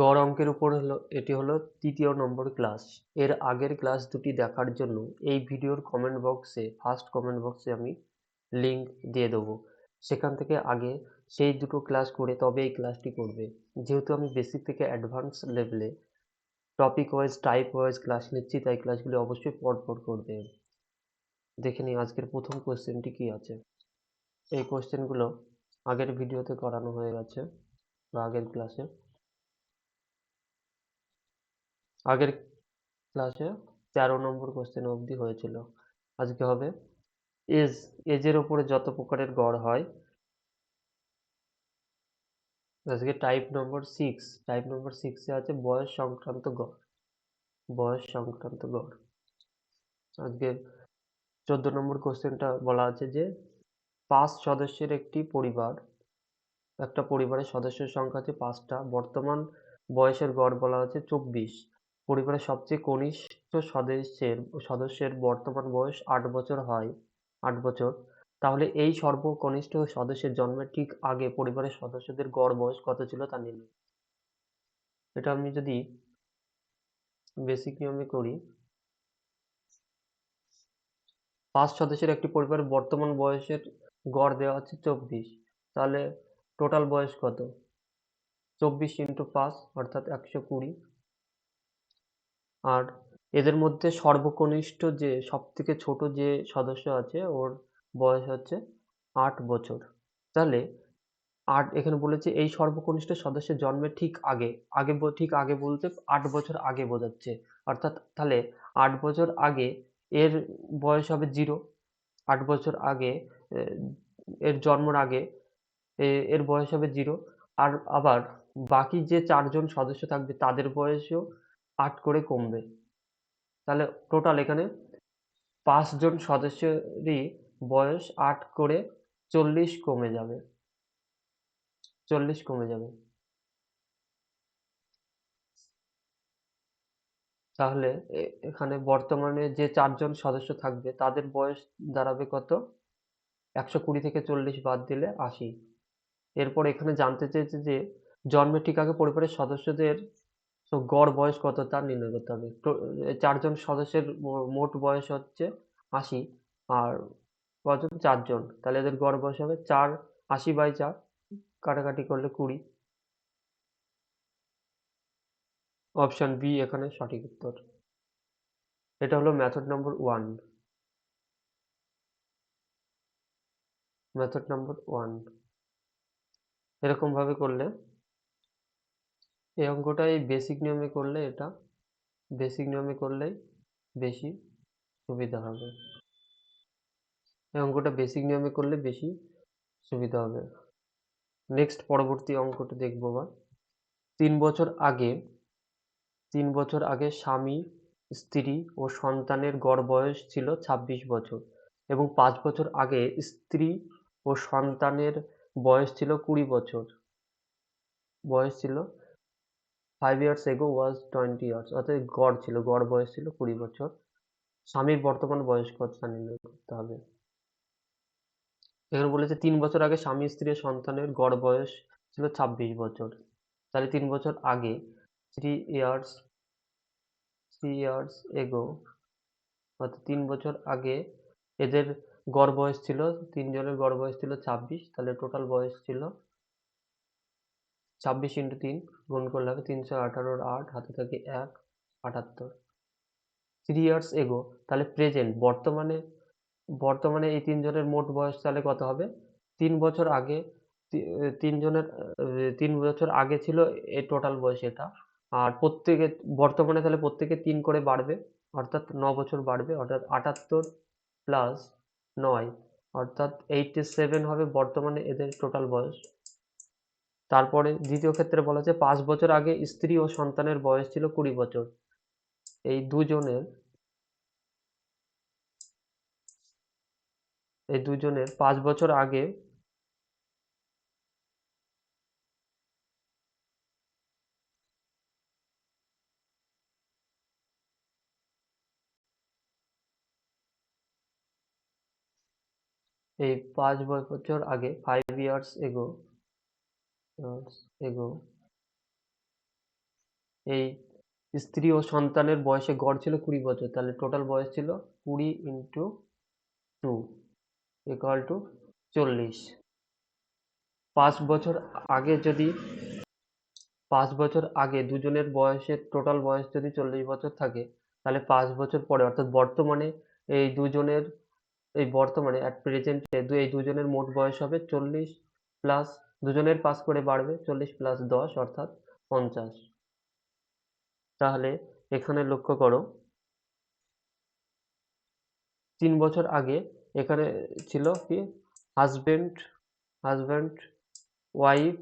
গড় অঙ্কের উপর হলো, এটি হলো তৃতীয় নম্বর ক্লাস এর আগের ক্লাস দুটি দেখার জন্য এই ভিডিওর কমেন্ট বক্সে ফার্স্ট কমেন্ট বক্সে আমি লিংক দিয়ে দেবো। সেখান থেকে আগে সেই দুটো ক্লাস করে তবে এই ক্লাসটি করবে। যেহেতু আমি বেসিক থেকে অ্যাডভান্স লেভেলে topic wise type wise class নিচ্ছি, তাই ক্লাসগুলি অবশ্যই পরপর করবে। দেখে নিই আজকের প্রথম কোশ্চেনটি কি আছে। এই কোশ্চেনগুলো আগের ভিডিওতে করানো হয়ে গেছে, বা আগের ক্লাসে আগের ক্লাসে তেরো নম্বর কোশ্চেন অবধি হয়েছিল। আজকে হবে। এজ এজের ওপরে যত প্রকারের গড় হয়, আজকে type number six type number সিক্সে আছে বয়স সংক্রান্ত গড়। বয়স সংক্রান্ত গড়। আজকে চোদ্দ নম্বর কোশ্চেনটা বলা আছে যে, পাঁচ সদস্যের একটি পরিবার, একটা পরিবারের সদস্যের সংখ্যা আছে পাঁচটা। বর্তমান বয়সের গড় বলা হচ্ছে চব্বিশ। পরিবারের সবচেয়ে কনিষ্ঠ সদস্যের সদস্যের বর্তমান বয়স আট বছর হয়, আট বছর। তাহলে এই সর্বকনিষ্ঠ সদস্যের জন্মের ঠিক আগে পরিবারের সদস্যদের গড় বয়স কত ছিল তা নির্ণয় এটা আমি যদি বেসিক নিয়মে করি, পাঁচ সদস্যের একটি পরিবারের বর্তমান বয়সের গড় দেওয়া হচ্ছে চব্বিশ। তাহলে টোটাল বয়স কত? চব্বিশ ইন্টু পাঁচ, অর্থাৎ একশো কুড়ি। আর এদের মধ্যে সর্বকনিষ্ঠ যে সব থেকে ছোট যে সদস্য আছে, ওর বয়স হচ্ছে আট বছর। তাহলে আট, এখানে বলেছে এই সর্বকনিষ্ঠ সদস্যের জন্মের ঠিক আগে আগে ঠিক আগে বলতে আট বছর আগে বোঝাচ্ছে। অর্থাৎ তাহলে আট বছর আগে এর বয়স হবে জিরো, আট বছর আগে এর জন্মের আগে এ- এর বয়স হবে জিরো। আর আবার বাকি যে চারজন সদস্য থাকবে, তাদের বয়সও আট করে কমবে। তাহলে টোটাল এখানে পাঁচজন সদস্যেরই বয়স আট করে চল্লিশ কমে যাবে। চল্লিশ কমে যাবে। তাহলে এখানে বর্তমানে যে চারজন সদস্য থাকবে, তাদের বয়স দাঁড়াবে কত? একশো কুড়ি থেকে চল্লিশ বাদ দিলে আশি। এরপর এখানে জানতে চেয়েছে যে জন্মের ঠিক আগে পরিবারের সদস্যদের তো গড় বয়স কত তা নির্ণয় করতে হবে? চারজন সদস্যের মোট বয়স হচ্ছে আশি আর কজন? চারজন। তাহলে এদের গড় বয়স হবে চার, আশি বাই চার, কাটাকাটি করলে কুড়ি। অপশান বি, এখানে সঠিক উত্তর। এটা হলো method number one method number one এরকম ভাবে করলে এই অঙ্কটা এই বেসিক নিয়মে করলে এটা বেসিক নিয়মে করলেই বেশি সুবিধা হবে। এই অঙ্কটা বেসিক নিয়মে করলে বেশি সুবিধা হবে। নেক্সট পরবর্তী অঙ্কটা দেখব বা তিন বছর আগে, তিন বছর আগে স্বামী, স্ত্রী ও সন্তানের গড় বয়স ছিল ছাব্বিশ বছর এবং পাঁচ বছর আগে স্ত্রী ও সন্তানের বয়স ছিল কুড়ি বছর। বয়স ছিল five years ago was twenty years অর্থাৎ গড় ছিল, গড় বয়স ছিল কুড়ি বছর। স্বামীর বর্তমান বয়স কত নির্ণয় করতে হবে। এখানে বলেছে তিন বছর আগে স্বামী, স্ত্রী সন্তানের গড় বয়স ছিল ছাব্বিশ বছর। তাহলে তিন বছর আগে three years three years ago অর্থাৎ তিন বছর আগে এদের গড় বয়স ছিল, তিনজনের গড় বয়স ছিল ছাব্বিশ, তাহলে টোটাল বয়স ছিল ছাব্বিশ ইন্টু তিন গুণ করলে হবে তিনশো আঠারোর আট, হাতে থাকে এক, আটাত্তর। থ্রি ইয়ার্স এগো তাহলে প্রেজেন্ট বর্তমানে বর্তমানে এই তিনজনের মোট বয়স তাহলে কত হবে? তিন বছর আগে তিনজনের, তিন বছর আগে ছিল এই টোটাল বয়স এটা। আর প্রত্যেকে, বর্তমানে তাহলে প্রত্যেকে তিন করে বাড়বে, অর্থাৎ ন বছর বাড়বে, অর্থাৎ আটাত্তর প্লাস নয়, অর্থাৎ এইটটি সেভেন হবে বর্তমানে এদের টোটাল বয়স। তারপরে দ্বিতীয় ক্ষেত্রে বলা হচ্ছে পাঁচ বছর আগে স্ত্রী ও সন্তানের বয়স ছিল কুড়ি বছর। এই দুজনের এই দুজনের পাঁচ বছর আগে এই পাঁচ বছর আগে ফাইভ ইয়ার্স এগো এগো এই স্ত্রী ও সন্তানের বয়সে গড় ছিল কুড়ি বছর, তাহলে টোটাল বয়স ছিল কুড়ি ইন্টু টু ইকুয়াল টু চল্লিশ। পাঁচ বছর আগে যদি, পাঁচ বছর আগে দুজনের বয়সের টোটাল বয়স যদি চল্লিশ বছর থাকে, তাহলে পাঁচ বছর পরে, অর্থাৎ বর্তমানে এই দুজনের, এই বর্তমানে অ্যাট প্রেজেন্টে এই দুজনের মোট বয়স হবে চল্লিশ প্লাস দুজনের পাস করে বাড়বে চল্লিশ প্লাস দশ, অর্থাৎ পঞ্চাশ। তাহলে এখানে লক্ষ্য করো, তিন বছর আগে এখানে ছিল কি? Husband husband wife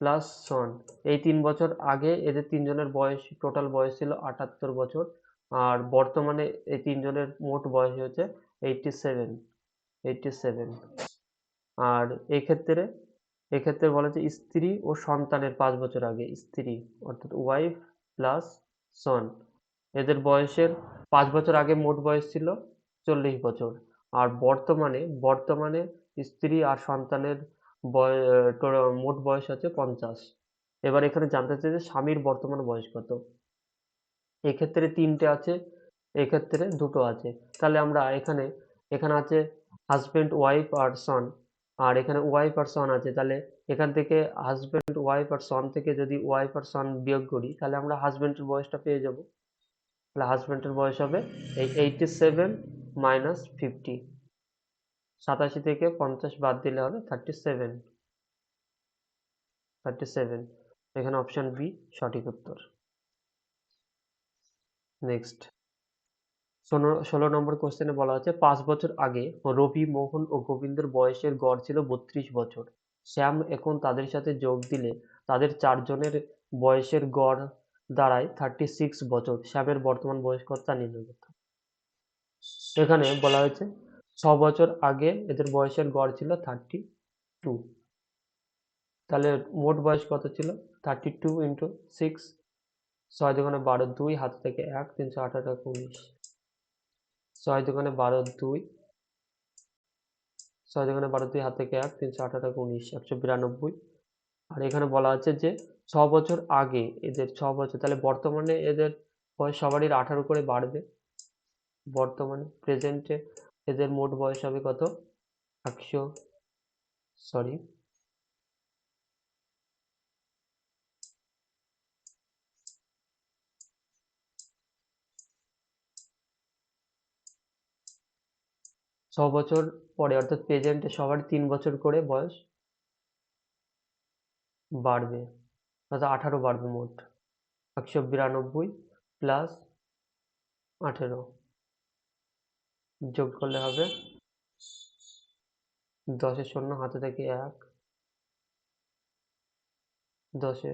plus son এই তিন বছর আগে এদের তিনজনের বয়স টোটাল বয়স ছিল আটাত্তর বছর, আর বর্তমানে এই তিনজনের মোট বয়স হচ্ছে এইটটি সেভেন এইটটি সেভেন আর এক্ষেত্রে এক্ষেত্রে বলা হচ্ছে স্ত্রী ও সন্তানের পাঁচ বছর আগে, স্ত্রী অর্থাৎ ওয়াইফ প্লাস সন এদের বয়সের পাঁচ বছর আগে মোট বয়স ছিল চল্লিশ বছর। আর বর্তমানে বর্তমানে স্ত্রী আর সন্তানের মোট বয়স হচ্ছে পঞ্চাশ। এবার এখানে জানতে চাই যে স্বামীর বর্তমান বয়স কত। এক্ষেত্রে তিনটে আছে, এক্ষেত্রে দুটো আছে। তাহলে আমরা এখানে এখানে আছে হাজব্যান্ড ওয়াইফ আর সন আর এখানে ওয়াইফ আর সন আছে, তাহলে এখান থেকে হাজব্যান্ড ওয়াইফ আর সন থেকে যদি ওয়াইফ আর সন বিয়োগ করি, তাহলে আমরা হাজব্যান্ডের বয়সটা পেয়ে যাব। তাহলে হাজব্যান্ডের বয়স হবে এই এইটটি সেভেন মাইনাস ফিফটি সাতাশি থেকে পঞ্চাশ বাদ দিলে হবে থার্টি সেভেন থার্টি সেভেন এখানে অপশান বি সঠিক উত্তর। নেক্সট ষোলো নম্বর কোশ্চেনে বলা আছে পাঁচ বছর আগে রবি মোহন ও গোবিন্দের বয়সের গড় ছিল বত্রিশ বছর। শ্যাম এখন তাদের সাথে যোগ দিলে তাদের চারজনের বয়সের গড় দাঁড়ায় থার্টি সিক্স বছর। শ্যামের বর্তমান বয়স কত তা নির্ণয় করতে। এখানে বলা হয়েছে, ছ বছর আগে এদের বয়সের গড় ছিল থার্টি টু তাহলে মোট বয়স কত ছিল? থার্টি টু ইন্টু সিক্স ছয় দোকানে বারো দুই, হাত থেকে এক, তিনশো আঠারো, উনিশ। ছয় দোকানে বারো দুই। ছয় দোকানে বারো দুই হাতে এক? তিনশো আঠারো উনিশ, একশো বিরানব্বই। আর এখানে বলা আছে যে, ছ বছর আগে এদের, ছ বছর, তাহলে বর্তমানে এদের বয়স সবারই আঠারো করে বাড়বে। বর্তমানে প্রেজেন্টে এদের মোট বয়স হবে কত? একশো সরি বছর পরে, অর্থাৎ প্রেজেন্টে সবার তিন বছর করে বয়স বাড়বে। অর্থাৎ আঠারো বাড়বে মোট। একশো বিরানব্বই প্লাস আঠেরো। যোগ করলে হবে দশে শূন্য, হাতে থেকে এক। দশে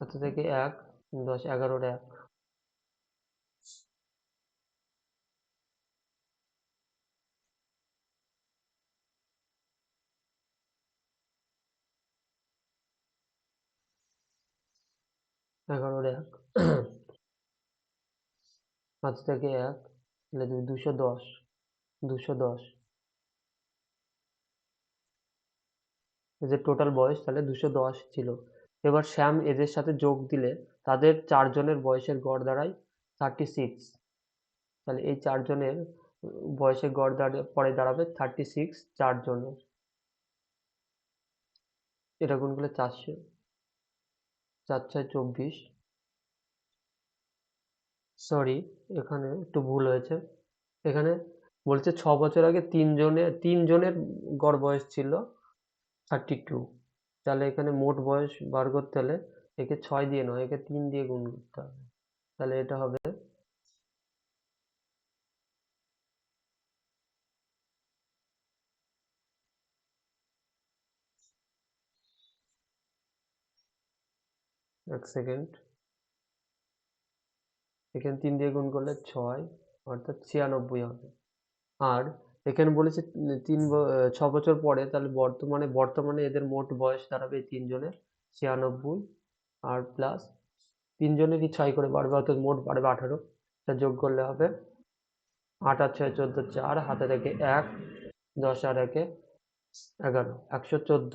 হাতে থেকে এক, দশ এগারোর এক। এগারোর এক। হাতে থেকে এক, তাহলে দুশো দশ দুশো। দশ এদের টোটাল বয়স, তাহলে দুশো দশ ছিল। এবার শ্যাম এদের সাথে যোগ দিলে তাদের চারজনের বয়সের গড় দাঁড়ায় থার্টি সিক্স তাহলে এই চারজনের বয়সের গড় দাঁড়িয়ে, পরে দাঁড়াবে থার্টি সিক্স চারজনের। এটা গুণ করলে চারশো। চার ছয় চব্বিশ। সরি এখানে একটু ভুল হয়েছে। এখানে বলছে ছ বছর আগে তিনজনের তিনজনের গড় বয়স ছিল থার্টি টু তাহলে এখানে মোট বয়স বার করতে হলে একে ছয় দিয়ে নয়, একে তিন দিয়ে গুণ করতে হবে। তাহলে এটা হবে এক সেকেন্ড। এখানে তিন দিয়ে গুণ করলে ছয়, অর্থাৎ ছিয়ানব্বই হবে। আর এখানে বলেছে তিন ছ বছর পরে তাহলে বর্তমানে বর্তমানে এদের মোট বয়স দাঁড়াবে এই তিনজনের ছিয়ানব্বই, আর প্লাস তিনজনেরই ছয় করে বাড়বে, অর্থাৎ মোট বাড়বে আঠারো। তা যোগ করলে হবে আট আর ছয় চোদ্দ চার, হাতে থেকে এক, দশ আর একে এগারো, একশো চোদ্দ।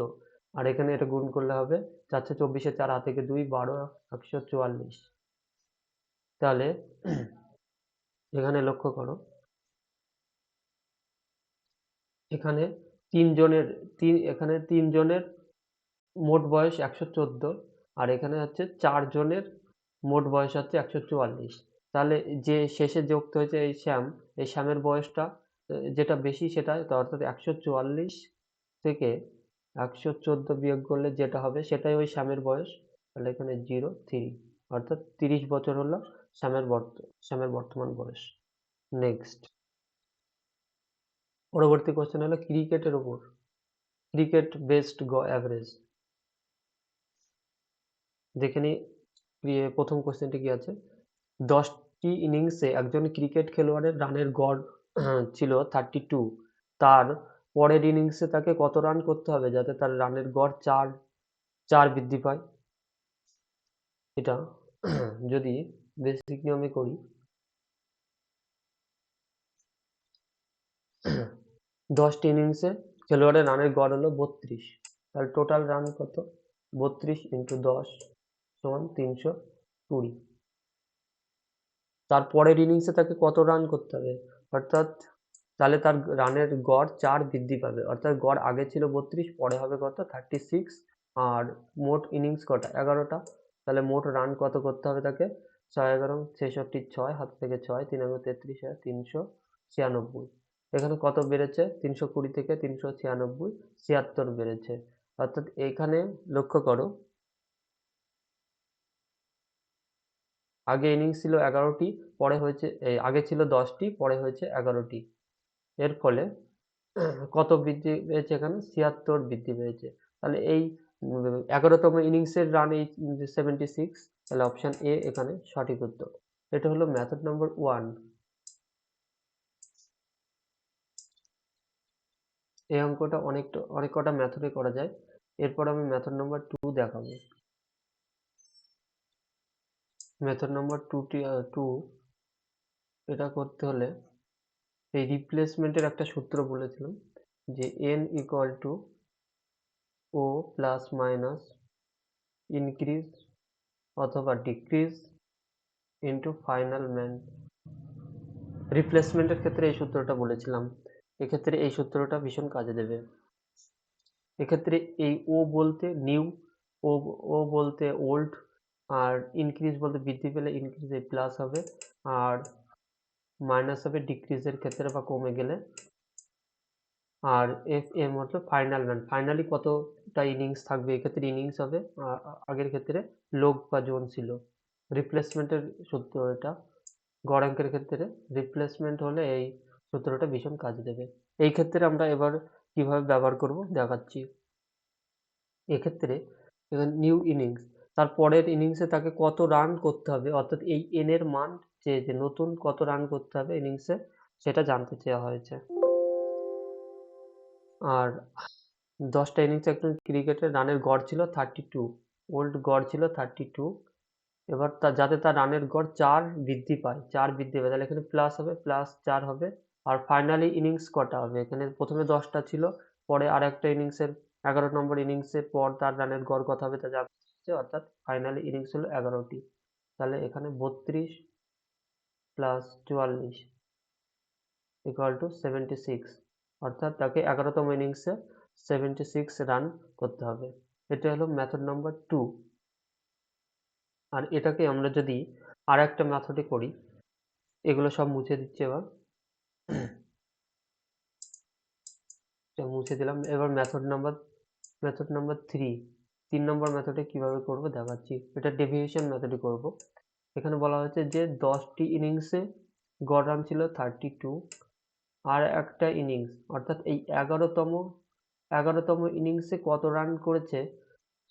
আর এখানে এটা গুণ করলে হবে চারশো চব্বিশে চার, হাত থেকে দুই, বারো, একশো চুয়াল্লিশ। তাহলে এখানে লক্ষ্য করো। এখানে তিনজনের তিন, এখানে তিনজনের মোট বয়স একশো চোদ্দ, আর এখানে হচ্ছে চারজনের মোট বয়স হচ্ছে একশো চুয়াল্লিশ। তাহলে যে শেষে যুক্ত হয়েছে এই শ্যাম, এই শ্যামের বয়সটা যেটা বেশি সেটা অর্থাৎ একশো চুয়াল্লিশ থেকে একশো চোদ্দ বিয়োগ করলে যেটা হবে সেটাই ওই শ্যামের বয়স। তাহলে এখানে জিরো থ্রি অর্থাৎ তিরিশ বছর হলো শ্যামের বর্ত শ্যামের বর্তমান বয়স। নেক্সট পরবর্তী কোশ্চেন হলো ক্রিকেটের উপর। ক্রিকেট বেস্ট গ অ্যাভারেজ দেখে নিই প্রথম কোশ্চেনটি কি আছে? দশটি ইনিংসে একজন ক্রিকেট খেলোয়াড়ের রানের গড়, ছিল থার্টি টু তার পরের ইনিংসে তাকে কত রান করতে হবে যাতে তার রানের গড় চার চার বৃদ্ধি পায়? এটা যদি বেসিক নিয়মে করি, দশটি ইনিংসে খেলোয়াড়ের রানের গড় হলো বত্রিশ। তাহলে টোটাল রান কত? বত্রিশ ইন্টু দশ সমান তিনশো কুড়ি। তার পরের ইনিংসে তাকে কত রান করতে হবে? অর্থাৎ তাহলে তার রানের গড় চার বৃদ্ধি পাবে। অর্থাৎ গড় আগে ছিল বত্রিশ, পরে হবে কত? থার্টি সিক্স আর মোট ইনিংস কটা? এগারোটা। তাহলে মোট রান কত করতে হবে তাকে? ছয় এগারো, ছেষট্টি ছয়, হাত থেকে ছয়, তিন এগারো তেত্রিশ হাজার তিনশো ছিয়ানব্বই। এখানে কত বেড়েছে? তিনশো কুড়ি থেকে তিনশো ছিয়ানব্বই, ছিয়াত্তর বেড়েছে। অর্থাৎ এখানে লক্ষ্য করো। আগে ইনিংস ছিল এগারোটি, পরে হয়েছে আগে ছিল দশটি, পরে হয়েছে এগারোটি। এর ফলে কত বৃদ্ধি পেয়েছে এখানে? ছিয়াত্তর বৃদ্ধি পেয়েছে। তাহলে এই এগারোতম ইনিংসের রান এই সেভেন্টি সিক্স তাহলে অপশান এ এখানে সঠিক উত্তর। এটা হলো মেথড নাম্বার ওয়ান এই অঙ্কটা অনেকটা, অনেক কটা মেথডে করা যায়। এরপর আমি মেথড নাম্বার টু দেখাবো। মেথড নাম্বার টুটি টু এটা করতে হলে এই রিপ্লেসমেন্টের একটা সূত্র বলেছিলাম যে N equal to O plus minus increase অথবা ডিক্রিজ ইন্টু ফাইনাল ম্যান রিপ্লেসমেন্টের ক্ষেত্রে এই সূত্রটা বলেছিলাম। এক্ষেত্রে এই সূত্রটা ভীষণ কাজে দেবে। এক্ষেত্রে এই ও বলতে নিউ ও ও বলতে ওল্ড আর ইনক্রিজ বলতে বৃদ্ধি পেলে ইনক্রিজ এই প্লাস হবে, আর মাইনাস হবে ডিক্রিজের ক্ষেত্রে বা কমে গেলে, আর এফ এম হচ্ছে ফাইনাল ম্যান ফাইনালি কতটা ইনিংস থাকবে? এক্ষেত্রে ইনিংস হবে। আগের ক্ষেত্রে লোক বা জোন ছিল। রিপ্লেসমেন্টের সূত্র এটা। গড় অঙ্কের ক্ষেত্রে রিপ্লেসমেন্ট হলে এই সূত্রটা ভীষণ কাজে দেবে। এই ক্ষেত্রে আমরা এবার কীভাবে ব্যবহার করব দেখাচ্ছি। এক্ষেত্রে নিউ ইনিংস তার পরের ইনিংসে তাকে কত রান করতে হবে? অর্থাৎ এই এন এর মান যে যে নতুন কত রান করতে হবে ইনিংসে সেটা জানতে চাওয়া হয়েছে। আর দশটা ইনিংসে একজন ক্রিকেটের রানের গড় ছিল থার্টি টু ওল্ড গড় ছিল থার্টি টু এবার তা, যাতে তার রানের গড় চার বৃদ্ধি পায়, চার বৃদ্ধি পায়, তাহলে এখানে প্লাস হবে প্লাস চার হবে। আর ফাইনালি ইনিংস কটা হবে? এখানে প্রথমে দশটা ছিল, পরে আর একটা ইনিংসের এগারো নম্বর ইনিংসের পর তার রানের গড় কত হবে তা জানতে অর্থাৎ ফাইনালি ইনিংস হলো এগারোটি। তাহলে এখানে বত্রিশ প্লাস চুয়াল্লিশ ইকুয়াল টু সেভেন্টি সিক্স অর্থাৎ তাকে এগারোতম ইনিংসে সেভেন্টি সিক্স রান করতে হবে। এটা হলো মেথড নাম্বার টু আর এটাকে আমরা যদি আর একটা মেথডে করি, এগুলো সব মুছে দিচ্ছি এবার। মুছে দিলাম। এবার method number method number three তিন নম্বর মেথডে কীভাবে করব দেখাচ্ছি। এটা ডেভিয়েশন মেথডে করব। এখানে বলা হয়েছে যে দশটি ইনিংসে গড় রান ছিল থার্টি টু আর একটা ইনিংস, অর্থাৎ এই এগারোতম এগারোতম ইনিংসে কত রান করেছে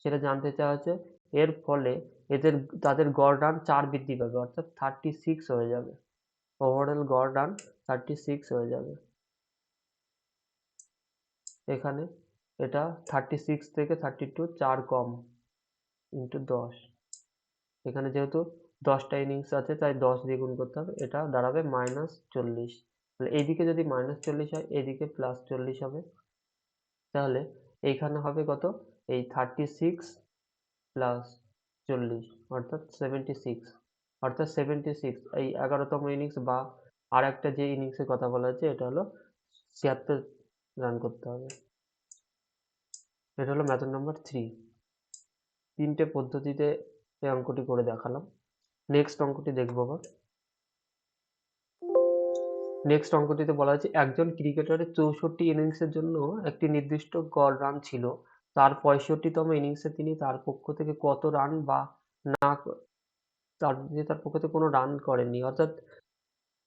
সেটা জানতে চাওয়া হচ্ছে এর ফলে এদের, তাদের গড় রান চার বৃদ্ধি পাবে, অর্থাৎ থার্টি সিক্স হয়ে যাবে। ওভারঅল গড় রান থার্টি সিক্স হয়ে যাবে। এখানে এটা থার্টি সিক্স থেকে থার্টি টু চার কম ইন্টু দশ। এখানে যেহেতু দশটা ইনিংস আছে, তাই দশ দিয়ে গুণ করতে হবে। এটা দাঁড়াবে মাইনাস চল্লিশ। তাহলে এইদিকে যদি মাইনাস চল্লিশ হয়, এইদিকে প্লাস চল্লিশ হবে। তাহলে এইখানে হবে কত? এই থার্টি সিক্স প্লাস চল্লিশ, অর্থাৎ সেভেন্টি সিক্স অর্থাৎ সেভেন্টি সিক্স এই এগারোতম ইনিংস বা আর একটা যে ইনিংসের কথা বলা হচ্ছে, এটা হলো ছিয়াত্তর রান করতে হবে। এটা হলো মেথড নাম্বার থ্রি তিনটে পদ্ধতিতে এই অঙ্কটি করে দেখালাম। নেক্সট অঙ্কটি দেখব আবার। নেক্সট অঙ্কটিতে বলা হয়েছে, একজন ক্রিকেটারের চৌষট্টি ইনিংসের জন্য একটি নির্দিষ্ট গড় রান ছিল। তার পঁয়ষট্টিতম ইনিংসে তিনি তার পক্ষ থেকে কত রান বা না তার যে তার পক্ষ থেকে কোনো রান করেননি। অর্থাৎ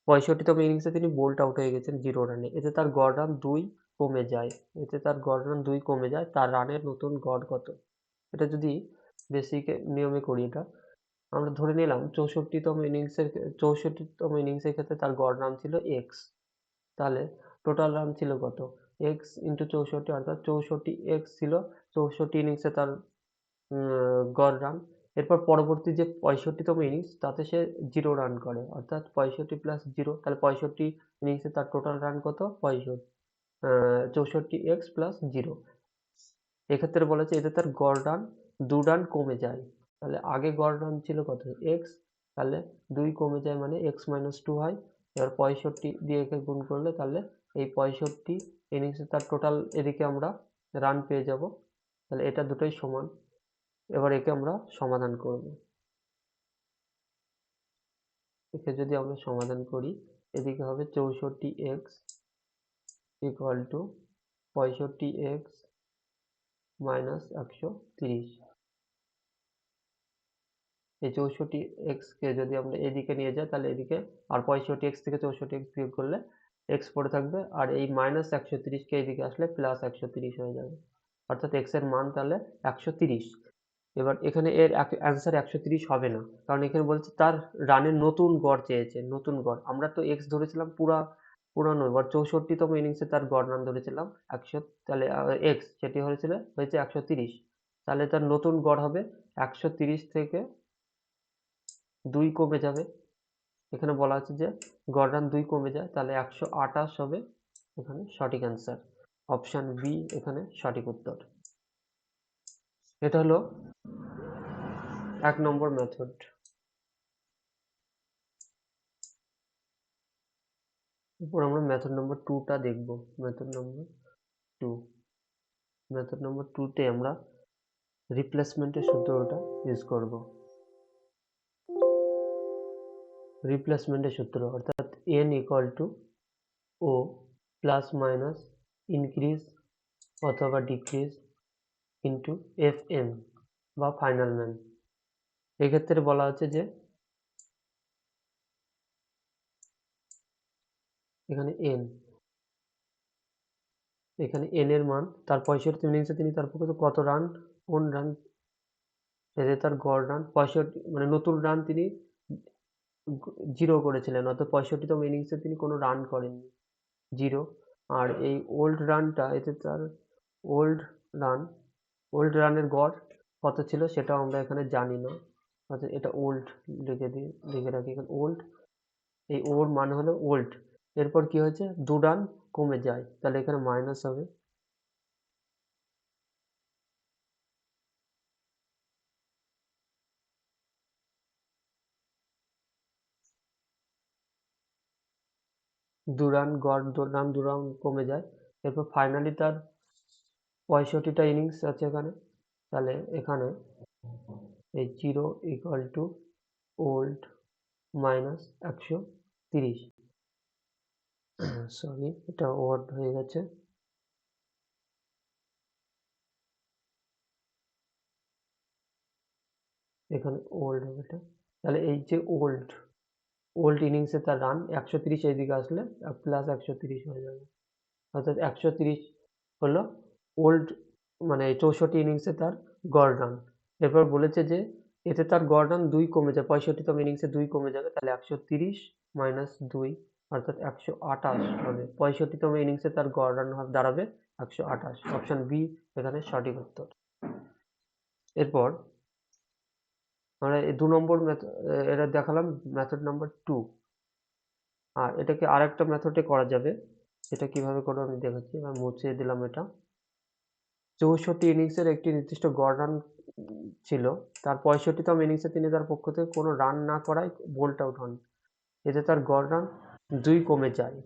পঁয়ষট্টিতম ইনিংসে তিনি বোল্ট আউট হয়ে গেছেন জিরো রানে এতে তার গড় রান দুই কমে যায়। এতে তার গড় রান দুই কমে যায়। তার রানের নতুন গড় কত? এটা যদি বেসিক নিয়মে করি এটা। আমরা ধরে নিলাম চৌষট্টিতম ইনিংসের চৌষট্টিতম ইনিংসের ক্ষেত্রে তার গড় রান ছিল এক্স তাহলে টোটাল রান ছিল কত? এক্স ইন্টু চৌষট্টি, অর্থাৎ চৌষট্টি এক্স ছিল চৌষট্টি ইনিংসে তার গড় রান এরপর পরবর্তী যে পঁয়ষট্টিতম ইনিংস তাতে সে জিরো রান করে। অর্থাৎ পঁয়ষট্টি প্লাস জিরো তাহলে পঁয়ষট্টি ইনিংসে তার টোটাল রান কত? পঁয়ষট্টি চৌষট্টি এক্স প্লাস জিরো এক্ষেত্রে বলেছে এতে তার গড় রান দু রান কমে যায়। তাহলে আগে গড় রান ছিল কত? এক্স তাহলে দুই কমে যায় মানে এক্স মাইনাস টু হয়। এবার পঁয়ষট্টি দিয়ে একে গুণ করলে তাহলে এই পঁয়ষট্টি ইনিংসে তার টোটাল এদিকে আমরা রান পেয়ে যাব। তাহলে এটা দুটোই সমান। এবার একে আমরা সমাধান করব। একে যদি আমরা সমাধান করি, এদিকে হবে চৌষট্টি এক্স ইকুয়াল টু পঁয়ষট্টি এক্স মাইনাস একশো তিরিশ। এই চৌষট্টি এক্সকে যদি আমরা এদিকে নিয়ে যাই, তাহলে এদিকে আর পঁয়ষট্টি এক্স থেকে চৌষট্টি এক্স বিয়োগ করলে এক্স পড়ে থাকবে। আর এই মাইনাস একশো তিরিশকে এদিকে আসলে প্লাস একশো তিরিশ হয়ে যাবে। অর্থাৎ এক্সের মান তাহলে একশো তিরিশ। এবার এখানে এর অ্যান্সার একশো তিরিশ হবে না। কারণ এখানে বলছে তার রানের নতুন গড় চেয়েছে, নতুন গড়। আমরা তো এক্স ধরেছিলাম পুরা, পুরানো এবার চৌষট্টিতম ইনিংসে তার গড় রান ধরেছিলাম একশো, তাহলে এক্স সেটি হয়েছিল, হয়েছে একশো তিরিশ। তাহলে তার নতুন গড় হবে একশো তিরিশ থেকে দুই কমে যাবে। এখানে বলা আছে যে গড় রান দুই কমে যায়, তাহলে একশো আঠাশ হবে এখানে সঠিক অ্যান্সার অপশান বি এখানে সঠিক উত্তর। এটা হলো এক নম্বর মেথড এরপর আমরা মেথড নম্বর টুটা দেখব। Method number two method number টুতে আমরা রিপ্লেসমেন্টের সূত্রটা ইউজ করব। রিপ্লেসমেন্টের সূত্র, অর্থাৎ N equal to O plus minus increase অথবা ডিক্রিজ ইন্টু এফ এম বা ফাইনাল ম্যান এক্ষেত্রে বলা হচ্ছে যে এখানে এন এখানে এন এর মান, তার পঁয়ষট্টি ইনিংসে তিনি তার পক্ষে কত রান কোন রান এতে তার গড় রান পঁয়ষট্টি মানে নতুন রান তিনি জিরো করেছিলেন, অর্থাৎ পঁয়ষট্টিতম ইনিংসে তিনি কোনো রান করেননি জিরো আর এই ওল্ড রানটা এতে তার ওল্ড রান ওল্ড রানের গড় কত ছিল সেটাও আমরা এখানে জানি না। অর্থাৎ এটা ওল্ড লিখে দিই লিখে রাখি এখানে ওল্ড এই ওর মানে হলো ওল্ড এরপর কি হয়েছে? দু রান কমে যায়, তাহলে এখানে মাইনাস হবে। দু রান গড়, দু রান দু রান কমে যায়। এরপর ফাইনালি তার পঁয়ষট্টিটা ইনিংস আছে এখানে। তাহলে এখানে এই zero equal to old minus একশো তিরিশ। সরি এটা ওয়ার্ড হয়ে গেছে। এখানে ওল্ড হবে এটা। তাহলে এই যে ওল্ড ওল্ড ইনিংসে তার রান একশো তিরিশ এইদিকে আসলে প্লাস একশো তিরিশ হয়ে যাবে। অর্থাৎ একশো তিরিশ হলো ওল্ড মানে চৌষট্টি ইনিংসে তার গড় রান এরপর বলেছে যে, এতে তার গড় রান দুই কমে যায়, পঁয়ষট্টিতম ইনিংসে দুই কমে যাবে, তাহলে একশো তিরিশ মাইনাস দুই, অর্থাৎ একশো আঠাশ হবে। পঁয়ষট্টিতম ইনিংসে তার গড় রান দাঁড়াবে একশো আঠাশ। অপশন বি এখানে সঠিক উত্তর। এরপর আমরা এই দু নম্বর এটা দেখালাম মেথড নাম্বার টু আর এটাকে আরেকটা মেথডে করা যাবে। এটা কীভাবে করব আমি দেখাচ্ছি, আমি মুছিয়ে দিলাম এটা। চৌষট্টি ইনিংসের একটি নির্দিষ্ট গড় রান ছিল। তার পঁয়ষট্টিতম ইনিংসে তিনি তার পক্ষ থেকে কোনো রান না করায় বোল্ট আউট হন। এতে তার গড় রান দুই কমে যায়।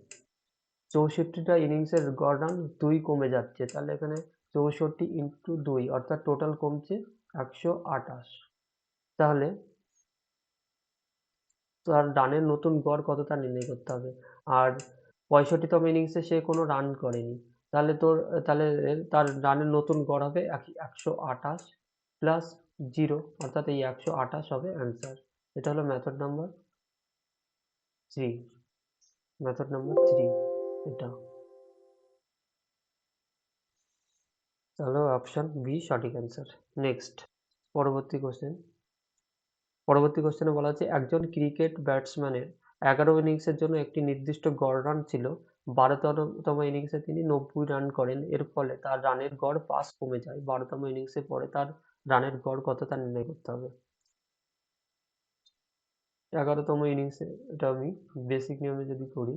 চৌষট্টিটা ইনিংসের গড় রান দুই কমে যাচ্ছে। তাহলে এখানে চৌষট্টি ইন্টু দুই, অর্থাৎ টোটাল কমছে একশো আঠাশ। তাহলে তার রানের নতুন গড় কত তা নির্ণয় করতে হবে? আর পঁয়ষট্টিতম ইনিংসে সে কোনো রান করেনি। তাহলে তোর, তাহলে তার রানের নতুন গড় হবে একশো আঠাশ প্লাস জিরো অর্থাৎ এই একশো আঠাশ হবে অ্যান্সার এটা হলো method number three method number three এটা। তাহলে অপশন বি সঠিক অ্যান্সার নেক্সট পরবর্তী কোশ্চেন পরবর্তী কোশ্চেনে বলা আছে একজন ক্রিকেট ব্যাটসম্যানের এগারো ইনিংসের জন্য একটি নির্দিষ্ট গড় রান ছিল। বারোতম ইনিংসে তিনি নব্বই রান করেন। এর ফলে তার রানের গড় পাস কমে যায়। বারোতম ইনিংসে পরে তার রানের গড় কত তা নির্ণয় করতে হবে। এগারোতম ইনিংসে এটা আমি বেসিক নিয়মে যদি করি,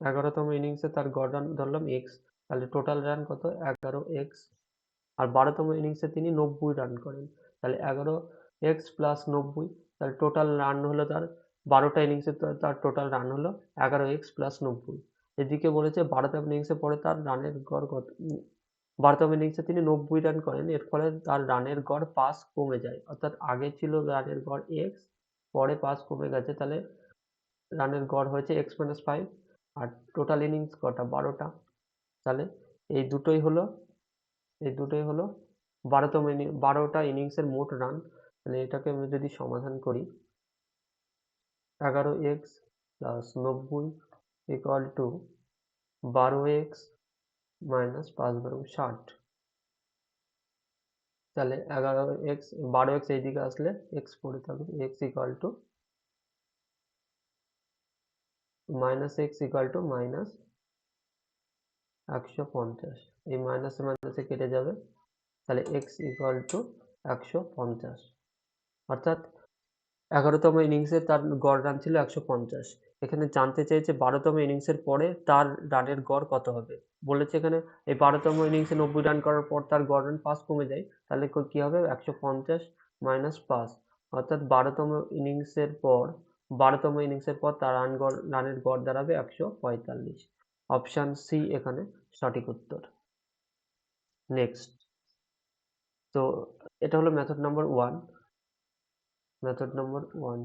এগারোতম ইনিংসে তার গড় রান ধরলাম এক্স তাহলে টোটাল রান কত? এগারো এক্স আর বারোতম ইনিংসে তিনি নব্বই রান করেন। তাহলে এগারো এক্স প্লাস নব্বই, তাহলে টোটাল রান হলো তার বারোটা ইনিংসে তার টোটাল রান হলো এগারো এক্স প্লাস নব্বই। এদিকে বলেছে বারোতম ইনিংসে পরে তার রানের গড় কত, বারোতম ইনিংসে তিনি নব্বই রান করেন, এর ফলে তার রানের গড় পাস কমে যায়। অর্থাৎ আগে ছিল রানের গড় এক্স পরে পাস কমে গেছে, তাহলে রানের গড় হয়েছে এক্স মাইনাস ফাইভ আর টোটাল ইনিংস কটা? বারোটা। তাহলে এই দুটোই হলো, এই দুটোই হলো বারোতম ইনিং, বারোটা ইনিংসের মোট রান। মানে এটাকে আমি যদি সমাধান করি, এগারো এক্স প্লাস নব্বই ইকুয়াল টু বারো এক্স মাইনাস পাঁচ বারো ষাট। তাহলে এগারো এক্স বারো এক্স এইদিকে আসলে এক্স পড়ে থাকবে। X equal to minus X equal to minus একশো পঞ্চাশ। এই মাইনাসে মাইনাসে কেটে যাবে। তাহলে এক্স ইকুয়াল টু একশো পঞ্চাশ। অর্থাৎ এগারোতম ইনিংসে তার গড় রান ছিল একশো পঞ্চাশ। এখানে জানতে চাইছে বারোতম ইনিংসের পরে তার রানের গড় কত হবে। বলেছে এখানে এই বারোতম ইনিংসে নব্বই রান করার পর তার গড় রান পাঁচ কমে যায়, তাহলে কী হবে? একশো পঞ্চাশ মাইনাস পাঁচ। অর্থাৎ বারোতম ইনিংসের পর, বারোতম ইনিংসের পর তার রান গড়, রানের গড় দাঁড়াবে একশো পঁয়তাল্লিশ। অপশান সি এখানে সঠিক উত্তর। নেক্সট। তো এটা হলো method number one method number one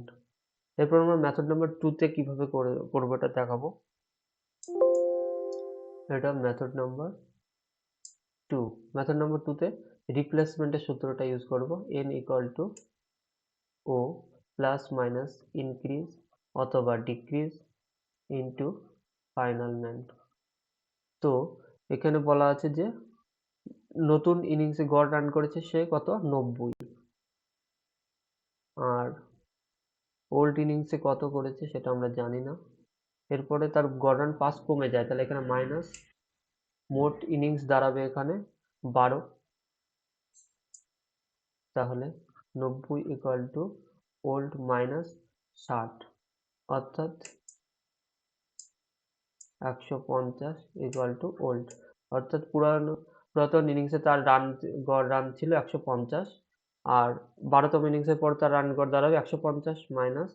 এরপর আমরা মেথড নাম্বার টুতে কীভাবে করে, করব এটা দেখাবো। এটা method number two method number টুতে রিপ্লেসমেন্টের সূত্রটা ইউজ করব। N equal to O plus minus increase অথবা ডিক্রিজ ইনটু ফাইনাল ম্যান তো এখানে বলা আছে যে নতুন ইনিংসে গড় রান করেছে সে কত? নব্বই। আর ওল্ড ইনিংসে কত করেছে সেটা আমরা জানি না। এরপরে তার গড় রান পাস কমে যায়, তাহলে এখানে মাইনাস মোট ইনিংস দাঁড়াবে এখানে বারো। তাহলে নব্বই ইকুয়াল টু ওল্ড মাইনাস ষাট। অর্থাৎ একশো পঞ্চাশ ইকুয়াল টু ওল্ড অর্থাৎ পুরানো পুরাতন ইনিংসে তার রান গড় রান ছিল একশো পঞ্চাশ। আর বারোতম ইনিংসের পর তার রান গড় দাঁড়াবে একশো পঞ্চাশ মাইনাস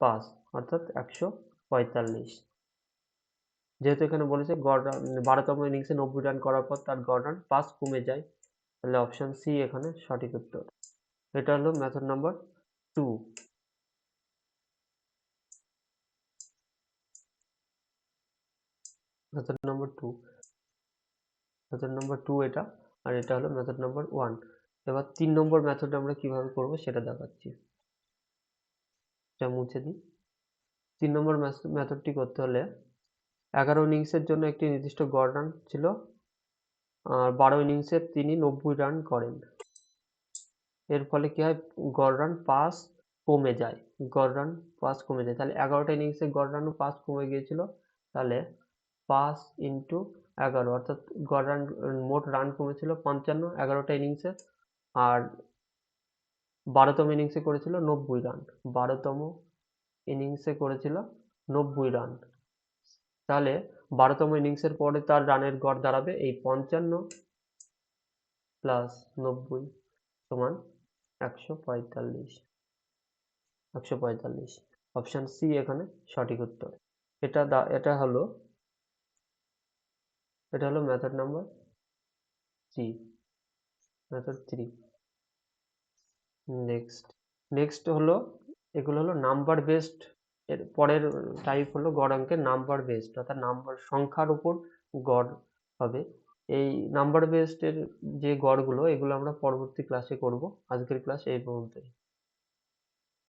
পাঁচ, অর্থাৎ একশো পঁয়তাল্লিশ। যেহেতু এখানে বলেছে গড় রান বারোতম ইনিংসে নব্বই রান করার পর তার গড় রান পাঁচ কমে যায়, তাহলে অপশান সি এখানে সঠিক উত্তর। এটা হলো method number two method number two method number two এটা, আর এটা হলো মেথড নাম্বার ওয়ান এবার তিন নম্বর মেথড আমরা কীভাবে করব সেটা দেখাচ্ছি। এটা মুছে দিই। তিন নম্বর মেথডটি করতে হলে এগারো ইনিংসের জন্য একটি নির্দিষ্ট গড় রান ছিল, আর বারো ইনিংসে তিনি নব্বই রান করেন। এর ফলে কি হয়? গড় রান পাস কমে যায়। গড় রান পাস কমে যায়। তাহলে এগারোটা ইনিংসে গড় রানও পাস কমে গিয়েছিল, তাহলে পাস ইন্টু এগারো, অর্থাৎ গড় রান মোট রান কমেছিল পঞ্চান্ন, এগারোটা ইনিংসে আর বারোতম ইনিংসে করেছিল নব্বই রান বারোতম ইনিংসে করেছিল নব্বই রান তাহলে বারোতম ইনিংসের পরে তার রানের গড় দাঁড়াবে এই পঞ্চান্ন প্লাস নব্বই সমান একশো পঁয়তাল্লিশ। একশো পঁয়তাল্লিশ। অপশান সি এখানে সঠিক উত্তর। এটা দা, এটা হলো এটা হলো method number three method three next next হলো, এগুলো হলো নাম্বার বেসড এর পরের টাইপ হলো গড় অঙ্কের নাম্বার বেসড অর্থাৎ নাম্বার সংখ্যার উপর গড় হবে। এই নাম্বার বেসডের যে গড়গুলো, এগুলো আমরা পরবর্তী ক্লাসে করব। আজকের ক্লাস এই পর্যন্তই।